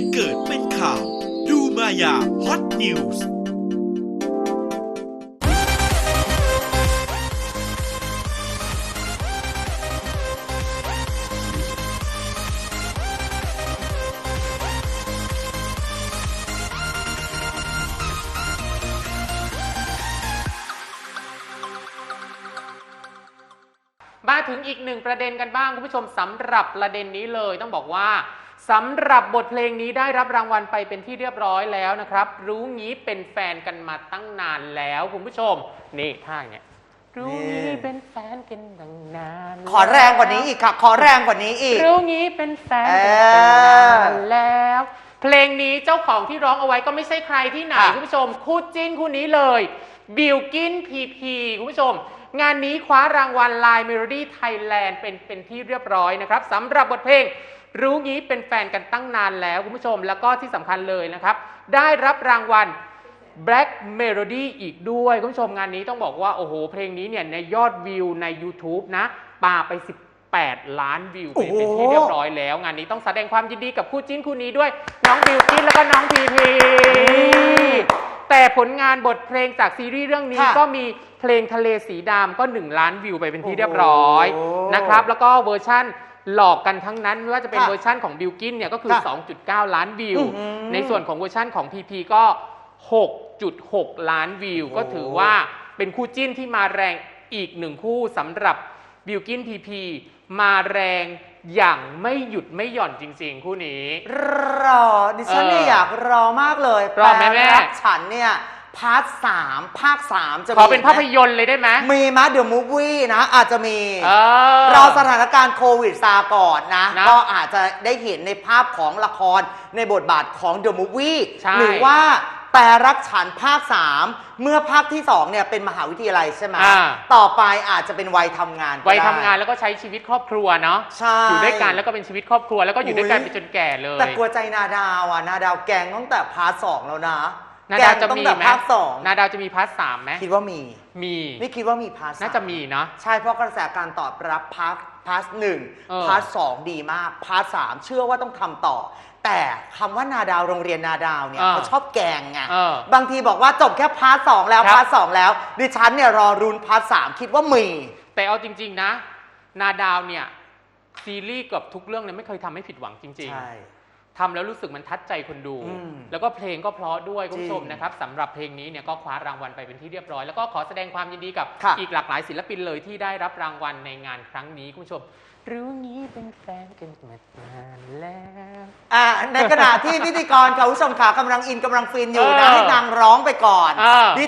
ตุเกิดเป็นข่าว ดูมายาฮอตนิวส์มาถึงอีกหนึ่งประเด็นกันบ้างคุณผู้ชมสำหรับประเด็นนี้เลยต้องบอกว่า สำหรับบทเพลงนี้ได้รับรางวัลไปเป็นที่เรียบร้อยแล้วนะครับ รู้งี้เป็นแฟนกันมาตั้งนานแล้วคุณผู้ชม นี่ท่าอย่างเนี้ยรู้งี้เป็นแฟนกันตั้งนานขอแรงกว่านี้อีกค่ะ ขอแรงกว่านี้อีก รู้งี้เป็นแฟนกันเอตั้งอนานแล้ว เพลงนี้เจ้าของที่ร้องเอาไว้ก็ไม่ใช่ใครที่ไหนค่ะคุณผู้ชมคู่จิ้นคู่นี้เลยบิลกินพีพีคุณผู้ชม งานนี้คว้ารางวัล Line Melody Thailand เป็นเป็นที่เรียบร้อยนะครับสำหรับบทเพลง รู้งี้เป็นแฟนกันตั้งนานแล้วคุณผู้ชมแล้วก็ที่สำคัญเลยนะครับ ได้รับรางวัล Black Melody อีกด้วย คุณผู้ชมงานนี้ต้องบอกว่า โอ้โห เพลงนี้เนี่ยในยอดวิวใน YouTube นะปาไป 18 ล้านวิวไปเป็นที่เรียบร้อยแล้ว งานนี้ต้องแสดงความยินดีกับคู่จิ้นคู่นี้ด้วย น้องบิวกิ้นแล้วก็น้องพีพีแต่ผลงานบทเพลงจากซีรีส์เรื่องนี้ค่ะก็มีเพลงทะเลสีดำก็ 1 ล้านวิวไปเป็นที่เรียบร้อยโอ้โห นะครับ แล้วก็เวอร์ชั่น หลอกกันทั้งนั้นไม่ว่าจะเป็นค่ะเวอร์ชั่นของบิวกินเนี่ยก็คือ ค่ะ2.9 ล้านวิว อื้อหือในส่วนของเวอร์ชั่นของ PP ก็ 6.6 ล้านวิว โอ้ ก็ถือว่าเป็นคู่จิ้นที่มาแรงอีกหนึ่งคู่สำหรับบิวกิน PP มาแรงอย่างไม่หยุดไม่หย่อนจริงๆ คู่นี้ รอดิฉันเนี่ยเอออยอากรอมากเลยรอไหมแม่ ปลรักฉันเนี่ย พาร์ทสามภาคสามจะขอเป็นมีไหมภาพยนตร์เลยได้ไหมมีมะเดี๋ยวมูฟวี่นะ อาจจะมี เออรอสถานการณ์โควิดซาก่อนนะ นะก็อาจจะได้เห็นในภาพของละครในบทบาทของเดอะมูฟวี่ใช่ หรือว่าแปลรักฉันภาค 3 เมื่อภาคที่ 2 เนี่ยเป็นมหาวิทยาลัยใช่ไหมอ่า ต่อไปอาจจะเป็นวัยทำงานก็วัยได้ทำงานแล้วก็ใช้ชีวิตครอบครัวเนาะใช่ อยู่ด้วยกันแล้วก็เป็นชีวิตครอบครัวแล้วก็อยู่ด้วยกันอุ๊ไปยจนแก่เลย แต่กลัวใจนาดาวอะ นาดาวแกงตั้งแต่พาร์ทสองแล้วนะ นาแกดาวงจะตั้มีงแต่ไหมภาคสอง นาดาวจะมีพาร์ทสามไหมคิดว่ามี มี นี่คิดว่ามีพาร์ทสน่าจะมีเนาะ ใช่เพราะกระแสการตอบรับพาร์ทพาร์ทหนึ่งเออพาร์ทสองดีมากพาร์ทสามเชื่อว่าต้องทำต่อ แต่คำว่านาดาวโรงเรียนนาดาวเนี่ยเออเขาชอบแกงไงเออบางทีบอกว่าจบแค่พาร์ทสองแล้วครับ พาร์ทสองแล้ว ดิฉันเนี่ยรอรุนพาร์ทสามคิดว่ามี แต่เอาจริง ๆ นะ นาดาวเนี่ย ซีรีส์เกือบทุกเรื่องเนี่ยไม่เคยทำให้ผิดหวังจริง ใช่ ๆ ทำแล้วรู้สึกมันทัดใจคนดู อืมแล้วก็เพลงก็เพราะด้วยคุณผู้ชมจริงนะครับสำหรับเพลงนี้เนี่ยก็คว้ารางวัลไปเป็นที่เรียบร้อย แล้วก็ขอแสดงความยินดีกับค่ะ อีกหลากหลายศิลปินเลยที่ได้รับรางวัลในงานครั้งนี้คุณผู้ชม รู้งี้เป็นแฟนกันมานานแล้ว อ่าในขณะที่พิธีกรกับผู้ชมขากำลังอินกำลังฟินอยู่นะเออให้นางร้องไปก่อนเออดิ